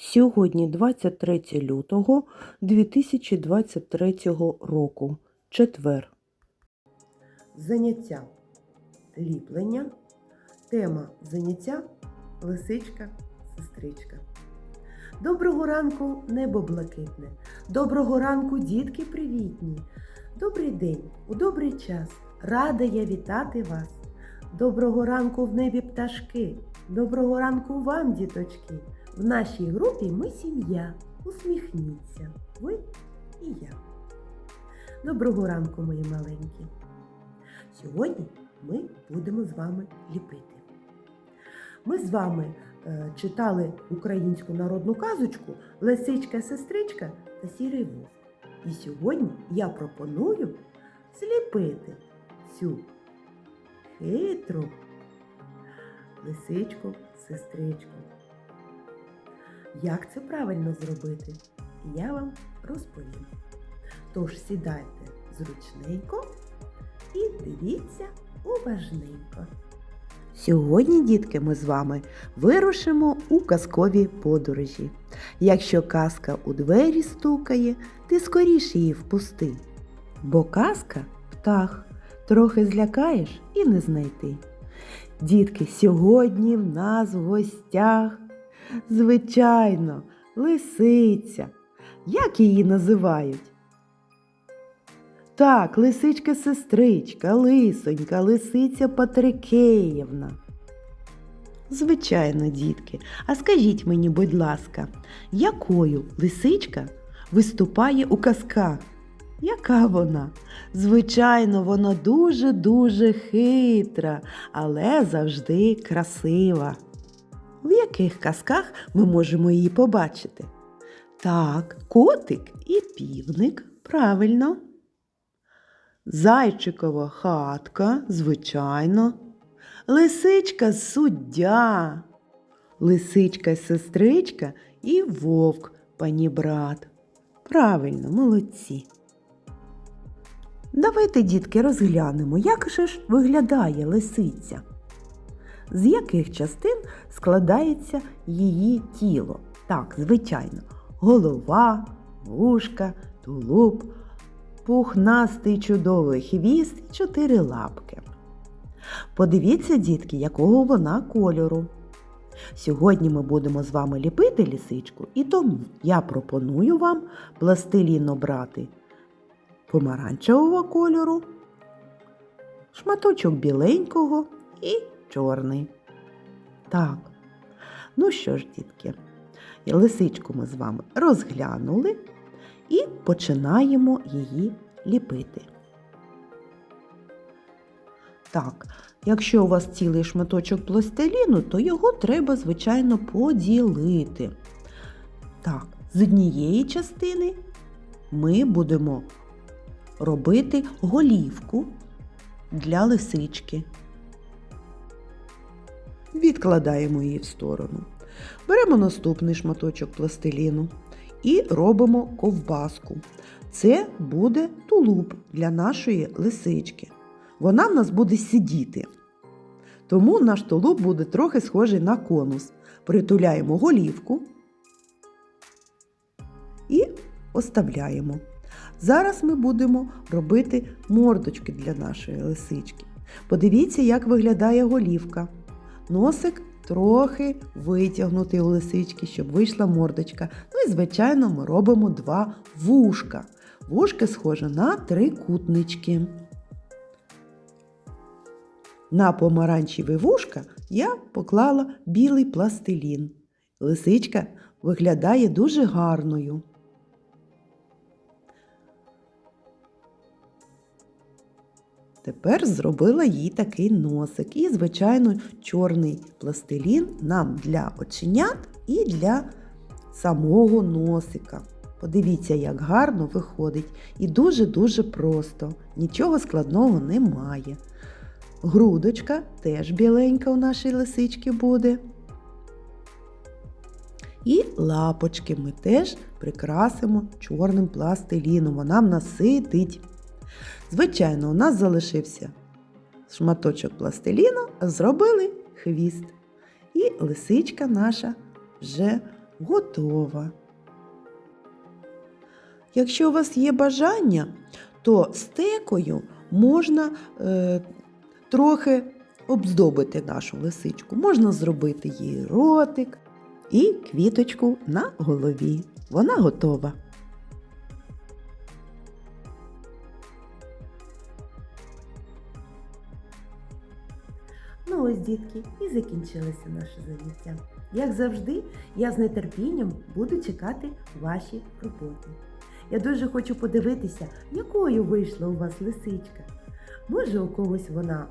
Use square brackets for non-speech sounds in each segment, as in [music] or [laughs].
Сьогодні 23 лютого 2023 року. Четвер. Заняття ліплення. Тема заняття лисичка, сестричка. Доброго ранку, небо блакитне. Доброго ранку, дітки привітні. Добрий день, у добрий час. Рада я вітати вас. Доброго ранку в небі пташки. Доброго ранку вам, діточки. В нашій групі ми сім'я. Усміхніться. Ви і я. Доброго ранку, мої маленькі. Сьогодні ми будемо з вами ліпити. Ми з вами е, читали українську народну казочку Лисичка, сестричка та сірий вовк. І сьогодні я пропоную зліпити цю хитру лисичку, сестричку. Як це правильно зробити, я вам розповім. Тож сідайте зручненько і дивіться уважненько. Сьогодні, дітки, ми з вами вирушимо у казкові подорожі. Якщо казка у двері стукає, ти скоріше її впусти. Бо казка птах, трохи злякаєш і не знайти. Дітки, сьогодні в нас в гостях, звичайно, лисиця. Як її називають? Так, лисичка сестричка, лисонька, лисиця Патрикеївна. Звичайно, дітки. А скажіть мені, будь ласка, якою лисичка виступає у казках? Яка вона? Звичайно, вона дуже-дуже хитра, але завжди красива. В яких казках ми можемо її побачити? Так, котик і півник, правильно. Зайчикова хатка, звичайно. Лисичка суддя, лисичка сестричка і вовк панібрат. Правильно, молодці. Давайте, дітки, розглянемо, як же ж виглядає лисиця. З яких частин складається її тіло? Так, звичайно, голова, вушка, тулуб, пухнастий чудовий хвіст і чотири лапки. Подивіться, дітки, якого вона кольору. Сьогодні ми будемо з вами ліпити лісичку, і тому я пропоную вам пластилін обрати помаранчевого кольору, шматочок біленького і чорний. Так, ну що ж, дітки, лисичку ми з вами розглянули і починаємо її ліпити. Так, якщо у вас цілий шматочок пластиліну, то його треба, звичайно, поділити. Так, з однієї частини ми будемо робити голівку для лисички. Відкладаємо її в сторону. Беремо наступний шматочок пластиліну і робимо ковбаску. Це буде тулуб для нашої лисички. Вона в нас буде сидіти. Тому наш тулуб буде трохи схожий на конус. Притуляємо голівку і оставляємо. Зараз ми будемо робити мордочки для нашої лисички. Подивіться, як виглядає голівка. Носик трохи витягнутий у лисички, щоб вийшла мордочка. Ну і, звичайно, ми робимо два вушка. Вушки схожі на трикутнички. На помаранчеві вушка я поклала білий пластилін. Лисичка виглядає дуже гарною. Тепер зробила їй такий носик. І, звичайно, чорний пластилін нам для оченят і для самого носика. Подивіться, як гарно виходить. І дуже-дуже просто. Нічого складного немає. Грудочка теж біленька у нашій лисички буде. І лапочки ми теж прикрасимо чорним пластиліном. Вона в нас сидить. Звичайно, у нас залишився шматочок пластиліну, зробили хвіст. І лисичка наша вже готова. Якщо у вас є бажання, то стекою можна е, трохи обздобити нашу лисичку. Можна зробити їй ротик і квіточку на голові. Вона готова. Ну ось, дітки, і закінчилося наше заняття. Як завжди, я з нетерпінням буду чекати ваші роботи. Я дуже хочу подивитися, якою вийшла у вас лисичка. Може, у когось вона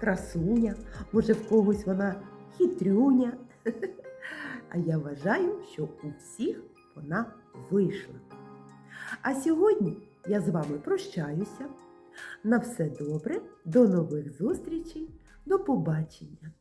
красуня, може, в когось вона хитрюня. [laughs] А я вважаю, що у всіх вона вийшла. А сьогодні я з вами прощаюся. На все добре, до нових зустрічей, до побачення!